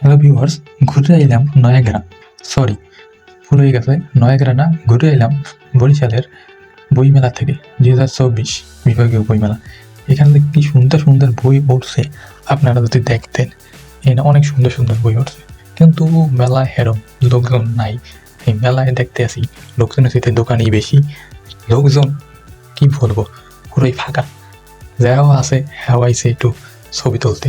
Hello viewers ঘুরে এলাম নয়াগ্রা sorry ভুল হয়ে গেছে নয়াগ্রা না, ঘুরে এলাম বরিশালের বইমেলা থেকে, দুই হাজার চব্বিশ বিভাগীয় বইমেলা। এখান থেকে কি সুন্দর সুন্দর বই উঠছে, আপনারা যদি দেখতেন। এখানে অনেক সুন্দর সুন্দর বই উঠছে। কিন্তু মেলায় হেরম লোকজন নাই। এই মেলায় দেখতে আসি, লোকজনের সাথে দোকানই বেশি। লোকজন, কি বলব, পুরোই ফাঁকা। যাও আছে আইসে একটু ছবি তুলতে।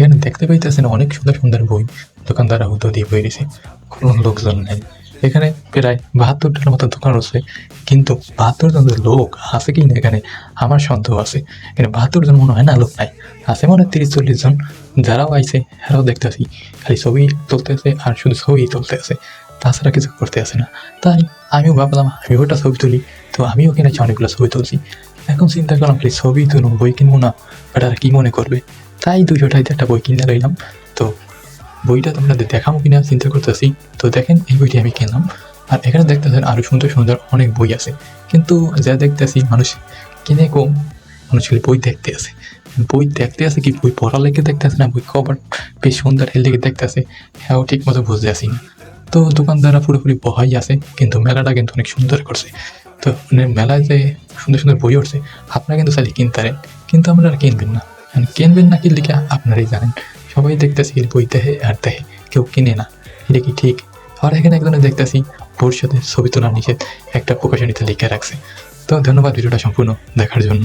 এখানে দেখতে পাইতেছেন অনেক সুন্দর সুন্দর বই দোকানদাররা হুতো দিয়ে বই রয়েছে কোনো লোকজন নেই। এখানে প্রায় বাহাত্তরটার মতো দোকান রয়েছে। কিন্তু বাহাত্তর জন লোক আছে কি না এখানে আমার সন্দেহ আছে। এখানে বাহাত্তর জন মনে হয় না লোক নাই। আছে মনে হয় তিরিশ চল্লিশ জন। যারাও আইছে, এরাও দেখতেছি। খালি ছবি তুলতে আছে আর শুধু ছবি তুলতে আছে তাছাড়া কিছু করতে আসে না। তাই আমিও ভাবলাম আমি ওটা ছবি তুলি। তো আমিও কিনেছি অনেকগুলো ছবি তুলছি। এখন চিন্তা করলাম, খালি ছবি তুলবো বই কিনবো না। এটা কি মনে করবে? তাই দুশো টাইতে একটা বই কিনে লইলাম। তো বইটা তোমরা দেখাবো কিনা চিন্তা করতেছি। তো দেখেন, এই বইটি আমি কিনলাম। আর এখানে দেখতেছেন আরও সুন্দর সুন্দর অনেক বই আছে। কিন্তু যা দেখতেছি, মানুষ কিনে কম, মানুষ বই দেখতে আছে। বই দেখতে আছে কি? বই পড়া লেগে দেখতে আছে না? বই কভার বেশ সুন্দর হেল লেগে দেখতে আছে হ্যাঁ ঠিক মতো বুঝতে আসি না। তো দোকানদাররা পুরোপুরি বহাই আছে, কিন্তু মেলাটা কিন্তু অনেক সুন্দর করছে। তো মানে মেলায় যে সুন্দর সুন্দর বই উঠছে, আপনারা কিন্তু চাইলে কিনতে পারেন। কিন্তু আপনারা কিনবেন না। আর কিনবেন না কিনলে কি আপনারাই জানেন। সবাই দেখতেছি বই দেহে আর দেহে কেউ কিনে না। এটা কি ঠিক? আর এখানে একজনে দেখতেছি ভবিষ্যতে ছবি তোলার নিষেধ, একটা প্রকাশনীতে লিখে রাখছে। তো ধন্যবাদ ভিডিওটা সম্পূর্ণ দেখার জন্য।